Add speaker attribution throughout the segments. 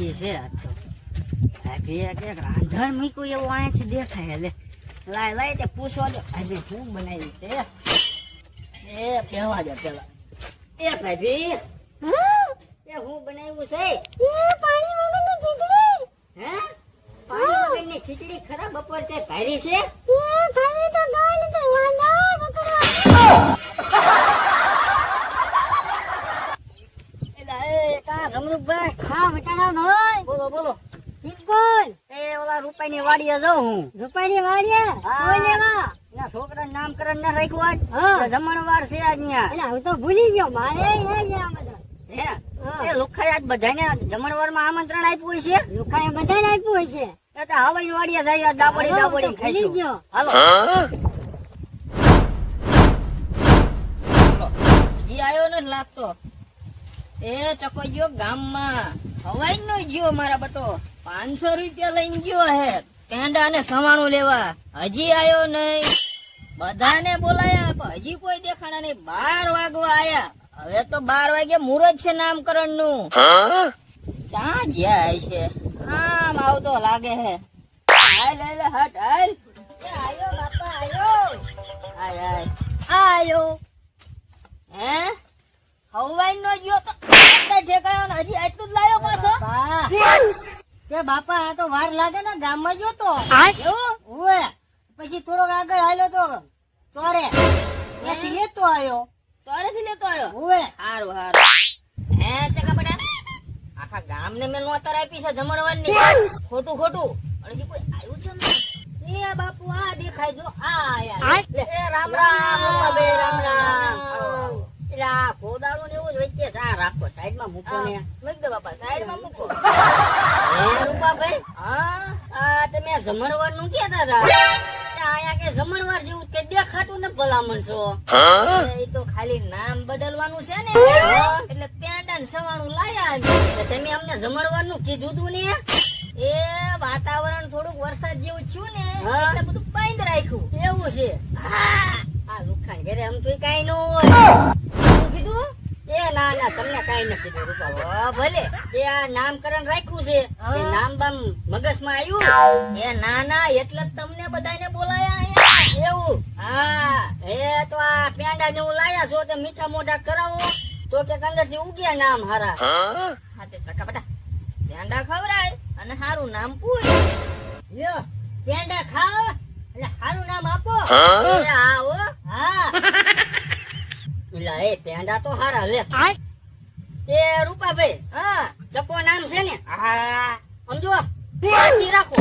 Speaker 1: લાગી છે આજ તો. ભાભીએ કંઈક રાંધણ મૂક્યું એવું અહીંયાથી દેખાય. એટલે લાય લાય તે પૂછવા દો. ભાભી શું બનાવ્યું છે? એ કહેવા દે પેલા. એ ભાભી એ હું બનાવ્યું છે? હે? પાણી વગરની ખીચડી ખરાબ બપોર છે? ભારી છે? એલા, એ કા જમરૂકભાઈ બોલો બોલો. એ ઓલા રૂપાઈની વાડીએ જાઉં હું. હા. ત્યાં છોકરાનું નામકરણ ના રાખ્યું આજ તો જમણવાર છે આજ ન્યા.
Speaker 2: ભૂલી ગયો. મારે અહીંયા બધા.
Speaker 1: હે? એ લુખાઈ આજ બધાને જમણવારમાં આમંત્રણ આપ્યું હોય છે?
Speaker 2: લોકોએ બધાને આપ્યું હોય છે.
Speaker 1: એ હવાઈ વાડીએ જઈએ દાબડી દાબડી ખાઈશું.
Speaker 2: ગયો.
Speaker 1: હાલો. હજી આયો ને લાગતો. એ ચકો ગયો ગામમાં. હવાઈ નો ગયો મારા બટો. પાંચસો રૂપિયા લઈને ગયો હે. પેંડા ને સવાણું લેવા. હજી આયો નહીં. બધાને બોલાયા પણ હજી કોઈ દેખાણા નહીં. બાર વાગવા આયા. હવે તો બાર વાગે મુહૂર્ત છે નામકરણનું ક્યાં જ્યાં છે? આમ આવતો લાગે હે. હાલ હાલ હટ હાલ.
Speaker 2: આયો બાપા આયો.
Speaker 1: હાય હાય
Speaker 2: આયો.
Speaker 1: હે? હવાઈ નો ગયો તો ઠેકાયો ને હજી આટલું જ લાયો પાછો.
Speaker 2: બાપા. બાપા આ તો વાર લાગે ને ગામમાં ગયો તો.
Speaker 1: એવું?
Speaker 2: પછી થોડોક આગળ હાલ્યો તો ચોરે. ત્યાંથી લેતો આવ્યો
Speaker 1: ચોરેથી લેતો આવ્યો
Speaker 2: ઓવે
Speaker 1: હારું હારું. હે ચકા બટા. આખા ગામને મેં નોતર આપી છે જમણવાની ખોટું ખોટું. અને હજી કોઈ આવ્યું છે ને?
Speaker 2: એ બાપુ આ દેખાય જો. આ આયા.
Speaker 1: રામ રામ રામ રામ આવો. એટલે આ ખોદાડું ને એવું જ વચ્ચે છે. આ રાખો સાઈડમાં મૂકો ને. મૂક દો બાપા સાઈડમાં મૂકો. હે રૂપાભાઈ હા. આ તમે જમણવારનું કહેતા હતા? આયા કે જમણવાર જેવું કે દેખાતું ને ભલામણ છો? એ તો ખાલી નામ બદલવાનું છે ને. એટલે પેંડા સવાણું લાયા તમે અમને જમણવારનું કીધું તું ને. એ વાતાવરણ થોડુંક વરસાદ જેવું થયું ને એટલે બધું બંધ રાખ્યું. એવું છે? હા. આ લુખાન ઘરે આમ તો કઈ ન હોય. એ ના ના તમને કઈ નથી કીધું ભલે. એ આ નામકરણ રાખ્યું છે. એ નામ બામ મગજમાં આવ્યું એ ના ના એટલે જ તમને બધાને બોલાયા એવું? હા. એ તો આ પેંડા ને લાયા છો તે મીઠા મોઢા કરાવો. તો કે અંદરથી ઉગ્યા નામ હારા. હા? તે ચકા બટા. પેંડા ખવડાય અને હારું નામ પૂછ.
Speaker 2: લ્યો પેંડા ખાવ એટલે હારું નામ આપો.
Speaker 1: હો? હા. એલા એ પેંડા તો હારા લે. એ રૂપાભાઈ હા ચકો નામ છે ને? હા. સમજો? બાકી રાખો.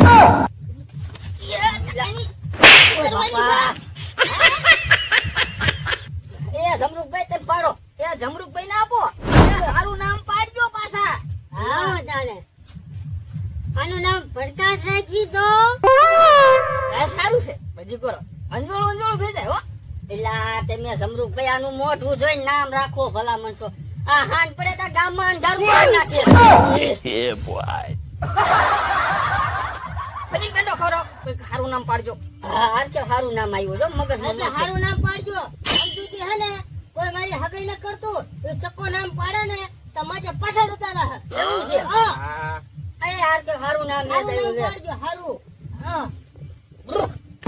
Speaker 1: એ જમરૂકભાઈ તમે પાડો. એ જમરૂકભાઈ ને આપો. સારું હારું નામ પાડજો પાછા.
Speaker 2: હા જાણે. આનું નામ પ્રકાશ રાખી દો.
Speaker 1: સારું છે. બધી કરો. અંજોળ અંજોળ થઈ જાય હો. એલા તમે જમરૂકભાઈ આનું મોઢું જોઈને નામ રાખો ભલા મનસો આ હાન પડે તો ગામમાં અંધારું કરી નાખે.
Speaker 3: Yeah, બોય
Speaker 1: પછી પેંડો ખરો. સારું નામ પાડજો. હાર કે સારું નામ આવ્યું જો મસ્ત.
Speaker 2: સારું નામ પાડજો. સમજૂતી હે ને કોઈ મારી હગઈ ન કરતું. એ ચક્કો નામ પાડે ને તો માજે પાછળ ઉતારા
Speaker 1: એવું છે?
Speaker 2: હા.
Speaker 1: એ હાર કે સારું નામ યાદ આવ્યું
Speaker 2: પાડજો સારું હા.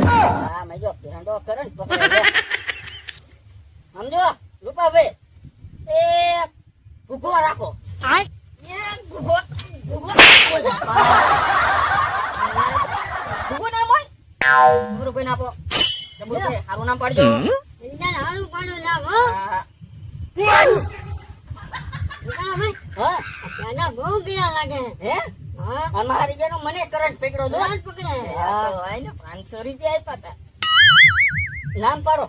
Speaker 1: હા મજો જો પેંડો કરે ને પકડે. સમજો? રૂપાભાઈ એ ભૂખો રાખો. એ ભૂખો ભૂખો રાખો છે. નામ હોય? સારું નામ પાડજો.
Speaker 2: સારું પાડું નામ હો.
Speaker 1: હા.
Speaker 2: ભાઈ બહુ પીડા લાગે.
Speaker 1: હે?
Speaker 2: હા.
Speaker 1: અમારી જેનો મને કરંટ પકડો દો.
Speaker 2: હાથ પકડે.
Speaker 1: હા, 500 રૂપિયા આપ્યા હતા. નામ પાડો.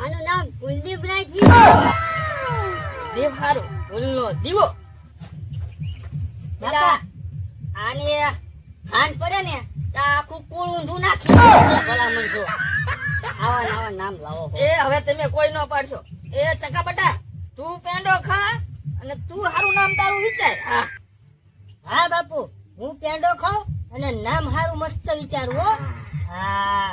Speaker 2: આનું નામ કુલદીપ રાખી
Speaker 1: દેવ હારું ફૂલનો દીવો. દાદા આને હાન પડે ને તો આખું કુળ ઊંધું નાખી ભલામણ છો. આવા નવા આવા નામ લાવો એ હવે તમે કોઈ ન પાડશો. એ ચકા બટા તું પેંડો ખા અને તું હારું નામ તારું વિચાર. હા.
Speaker 2: હા બાપુ. હું પેંડો ખાઉં અને નામ હારું મસ્ત વિચારું હા.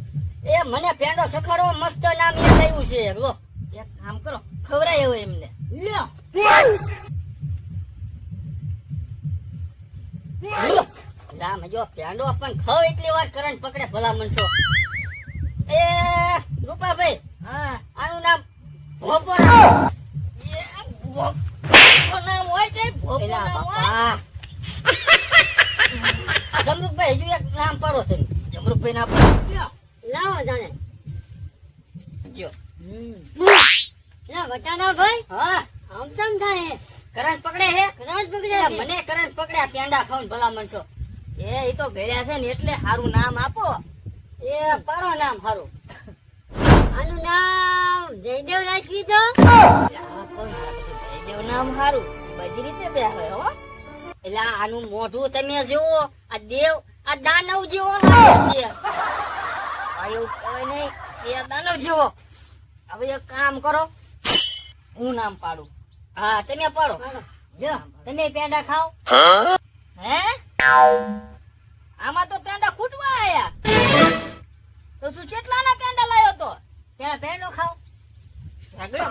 Speaker 1: એ મને પેંડો સખાડો મસ્ત નામ એ થયું છે. લો એક કામ કરો ખવરાય હવે એમને.
Speaker 2: લ્યો.
Speaker 1: રામ જો પેંડો પણ ખવ એટલી વાર કરંટ પકડે ભલા મનસો. એ રૂપાભાઈ હા. આનું નામ ભોપો નામ હોય છે ભોપો નામ હોય. જમરૂકભાઈ હજુ એક નામ પાડો તમે. જમરૂકભાઈ નામ પાડો.
Speaker 2: લાવો જાણે.
Speaker 1: જો.
Speaker 2: લા વટાણા ભાઈ?
Speaker 1: હા.
Speaker 2: આમ ચમ થાય
Speaker 1: કરંટ પકડે હે?
Speaker 2: કદાચ પકડે
Speaker 1: મને કરંટ પકડ્યા પેંડા ખાવ ભલા મનસો એ ઈ તો ગયા છે ને એટલે સારું નામ આપો. એ પાડો નામ સારું
Speaker 2: આનું નામ જયદેવ રાખી દો
Speaker 1: જયદેવ નામ સારું બધી રીતે બે હો. એટલે આનું મોઢું તમે જુઓ. આ દેવ આ દાનવ જેવો છે. એવું કહેવાય નહીં. છે જેવો હવે એક કામ કરો. હું નામ પાડું. હા તમે પાડો.
Speaker 2: લ્યો તમે પેંડા ખાવ
Speaker 1: હે? આમાં તો પેંડા ખૂટવા આયા. તો તું કેટલાના પેંડા લાવ્યો તો?
Speaker 2: પેલા પેંડો ખાવ
Speaker 1: સગડો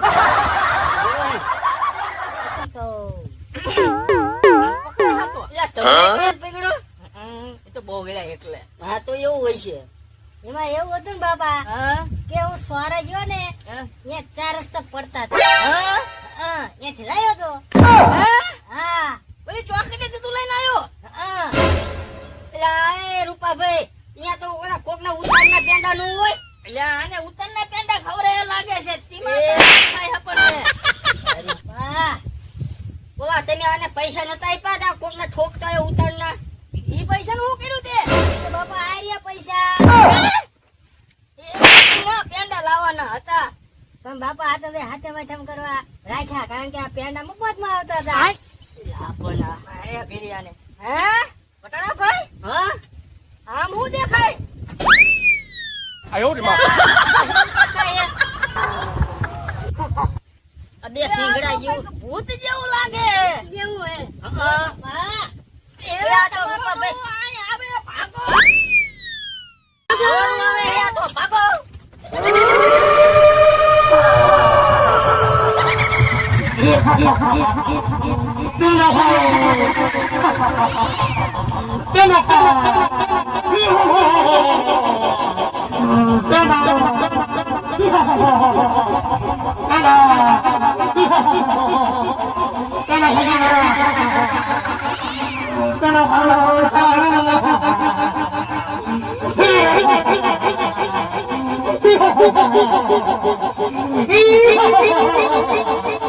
Speaker 2: તો
Speaker 1: એ તો બહુ ગયેલા એટલે હા તો એવું હોય છે.
Speaker 2: એમાં એવું હતું ને બાપા કે હું સોરા ગયો ને એ ચાર રસ્તા પડતા હતા. ત્યાંથી લાવ્યો તો.
Speaker 1: હા? પેલી ચોકડી તું લઈને આવ્યો?
Speaker 2: હા.
Speaker 1: એલા એ રૂપાભાઈ અહીંયા તો ઓલા ઉતર ના પેંડા નું હોય. એટલે આને ઉતારના પેંડા ખવરે લાગે છે. ઓલા તમે આને પૈસા નતા આપ્યા તા કોકને ઠોકતા ઉતાર ના ઈ પૈસા નું શું કર્યું તે?
Speaker 2: બાપા આ રહ્યા પૈસા
Speaker 1: એ ના પેંડા લાવવાના હતા
Speaker 2: પણ આપણે હાથે વઠમ કરવા રાખ્યા કારણ કે આ પેંડા મુકવતમાં આવતા હતા.
Speaker 1: ભૂત જેવું લાગે. જેવું ભાગો. ભાગો. બાપા ભૂત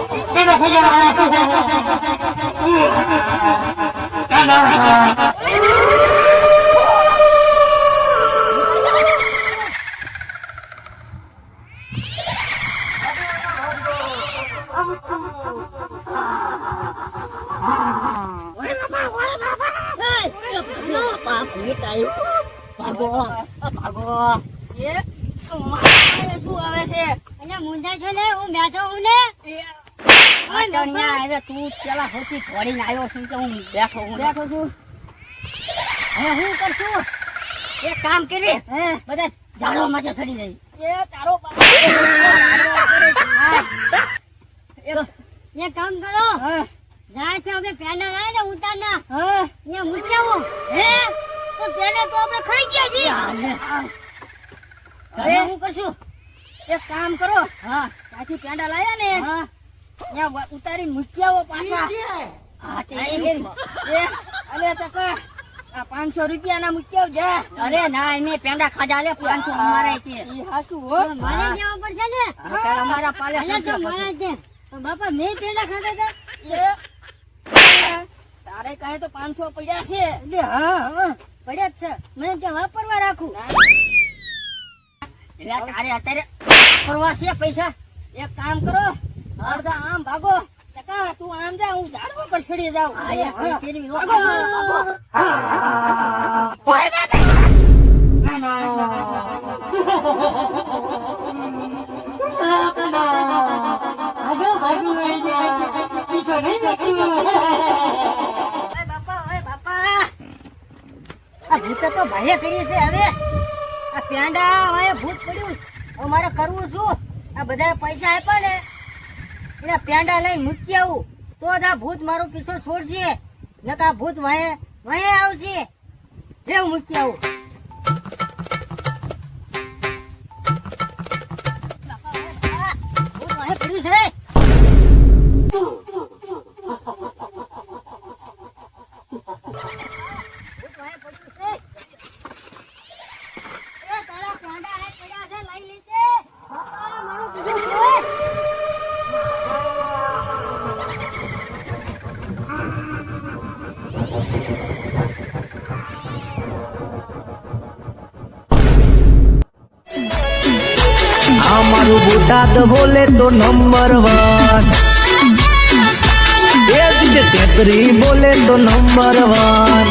Speaker 1: આવે છે?
Speaker 2: અને મુંજા છો ને હું બેઠો હું ને?
Speaker 1: આવે તું પેલા સૌથી ઘોડીને આવ્યો છું કે હું બેઠો હું બેઠો છું. હવે હું કરશું? એક કામ કરી બધા ઝાડવા માટે ચડી જઈ એ તારો
Speaker 2: એક કામ કરો. જાય છે આપણે પેંડા લાવે ને ઉતારના. ત્યાં મૂક્યાવો. હે? તો તો આપણે ખાઈ ગયા છીએ.
Speaker 1: હવે હું? કરશું? એક કામ કરો. હા. ત્યાંથી પેંડા લાયા ને. ત્યાં ઉતારી મૂક્યાઓ પાછા. હા તે એ અરે ચકા આ પાંચસો રૂપિયા ના મૂક્યો આવજે અરે ના એને પેંડા ખાધા લે પાંચસો અમારે ઈ હાસુ હો.
Speaker 2: મારે જવા પડશે ને?
Speaker 1: અમારા પાલે
Speaker 2: મારા છે. બાપા મેં પેંડા ખાધા હતા
Speaker 1: એ તારે કહે તો પાંચસો પડ્યા છે.
Speaker 2: એટલે હા હા પડ્યા જ છે. મને ત્યાં વાપરવા રાખું.
Speaker 1: એટલે તારે અત્યારે વાપરવા છે પૈસા? એક કામ કરો અડધા આમ ભાગો. ચકા
Speaker 2: તું આમ જા હું ઝાડવા પર ચડી જાઉં. ભાઈ બાપા આ ભૂતે તો ભલે કરી છે હવે. આ પેંડા હવે ભૂત પડ્યું. હવે મારે કરવું શું? આ બધા પૈસા આપ્યા ને. એના પેંડા લઈ મૂકી આવું. તો જ આ ભૂત મારો પીછો છોડશે. નકા ભૂત વહે વહે આવશે. જેવું મૂકી આવું.
Speaker 4: બોટાદ બોલે તો નંબર વન. એ જ તેતરી બોલે તો નંબર વન.